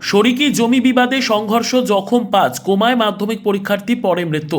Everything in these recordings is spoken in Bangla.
শরিকি জমি বিবাদে সংঘর্ষ জখম পাঁচ। কোমায় মাধ্যমিক পরীক্ষার্থী পরে মৃত্যু।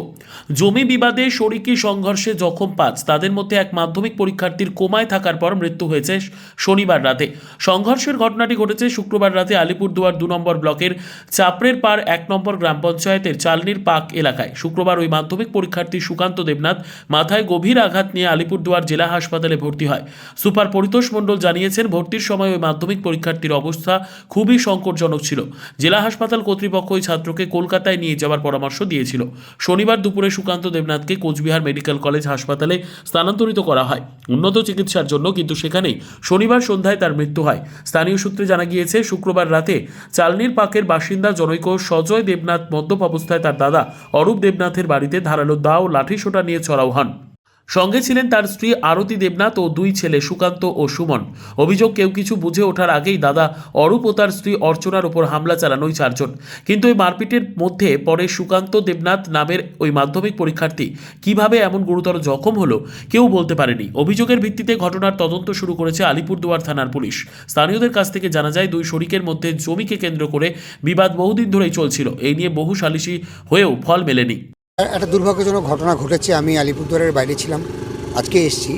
জমি বিবাদে শরিকি সংঘর্ষে জখম পাঁচ। তাদের মধ্যে এক মাধ্যমিক পরীক্ষার্থীর কোমায় থাকার পর মৃত্যু হয়েছে শনিবার রাতে। সংঘর্ষের ঘটনাটি ঘটেছে শুক্রবার রাতে আলিপুরদুয়ার দু নম্বর ব্লকের চাপড়ের পার এক নম্বর গ্রাম পঞ্চায়েতের চালনির পাক এলাকায়। শুক্রবার ওই মাধ্যমিক পরীক্ষার্থী সুকান্ত দেবনাথ মাথায় গভীর আঘাত নিয়ে আলিপুরদুয়ার জেলা হাসপাতালে ভর্তি হয়। সুপার পরিতোষ মণ্ডল জানিয়েছেন, ভর্তির সময় ওই মাধ্যমিক পরীক্ষার্থীর অবস্থা খুবই সংকটজনক ছিল। জেলা হাসপাতাল কর্তৃপক্ষ ওই ছাত্রকে কলকাতায় নিয়ে যাওয়ার পরামর্শ দিয়েছিল। শনিবার দুপুরে সুকান্ত দেবনাথকে কোচবিহার মেডিকেল কলেজ হাসপাতালে স্থানান্তরিত করা হয়। উন্নত চিকিৎসার জন্য কিন্তু সেখানেই শনিবার সন্ধ্যায় তার মৃত্যু হয়। স্থানীয় সূত্রে জানা গিয়েছে, শুক্রবার রাতে চালনির পাকের বাসিন্দা জনৈক সজয় দেবনাথ মদ্যপ অবস্থায় তার দাদা অরূপ দেবনাথের বাড়িতে ধারালো দা ও লাঠিসোঁটা নিয়ে চড়াও হন। সঙ্গে ছিলেন তার স্ত্রী আরতি দেবনাথ ও দুই ছেলে সুকান্ত ও সুমন। অভিযোগ, কেউ কিছু বুঝে ওঠার আগেই দাদা অরূপ ও তার স্ত্রী অর্চনার উপর হামলা চালানো ওই চারজন। কিন্তু ওই মারপিটের মধ্যে পরে সুকান্ত দেবনাথ নামের ওই মাধ্যমিক পরীক্ষার্থী। কীভাবে এমন গুরুতর জখম হলো, কেউ বলতে পারেনি। অভিযোগের ভিত্তিতে ঘটনার তদন্ত শুরু করেছে আলিপুরদুয়ার থানার পুলিশ। স্থানীয়দের কাছ থেকে জানা যায়, দুই শরিকের মধ্যে জমিকে কেন্দ্র করে বিবাদ বহুদিন ধরেই চলছিল। এই নিয়ে বহু সালিশি হয়েও ফল মেলেনি। একটা দুর্ভাগ্যজনক ঘটনা ঘটেছে। আমি আলিপুরদুয়ারের বাইরে ছিলাম। আজকে এসেছি।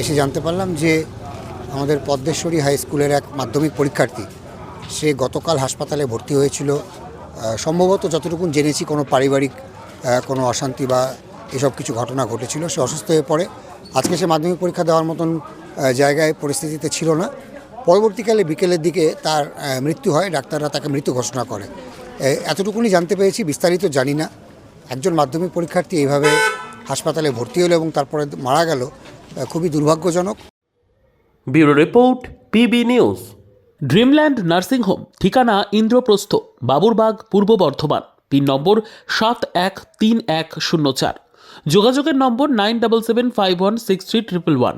এসে জানতে পারলাম যে আমাদের পদ্মেশ্বরী হাই স্কুলের এক মাধ্যমিক পরীক্ষার্থী, সে গতকাল হাসপাতালে ভর্তি হয়েছিল। সম্ভবত যতটুকু জেনেছি, কোনো পারিবারিক কোনো অশান্তি বা এসব কিছু ঘটনা ঘটেছিল। সে অসুস্থ হয়ে পড়ে। আজকে সে মাধ্যমিক পরীক্ষা দেওয়ার মতন জায়গায়, পরিস্থিতিতে ছিল না। পরবর্তীকালে বিকেলের দিকে তার মৃত্যু হয়। ডাক্তাররা তাকে মৃত্যু ঘোষণা করে। এতটুকুনি জানতে পেরেছি, বিস্তারিত জানি না। একজন মাধ্যমিক পরীক্ষার্থী এইভাবে হাসপাতালে ভর্তি হলো এবং তারপরে মারা গেল খুবই দুর্ভাগ্যজনক। Bureau report PB news. Dreamland nursing home ঠিকানা ইন্দ্রপ্রস্থ বাবুরবাগ পূর্ব বর্ধমান পিন নম্বর সাত এক তিন এক শূন্য চার। যোগাযোগের number nine double seven five one six three triple one.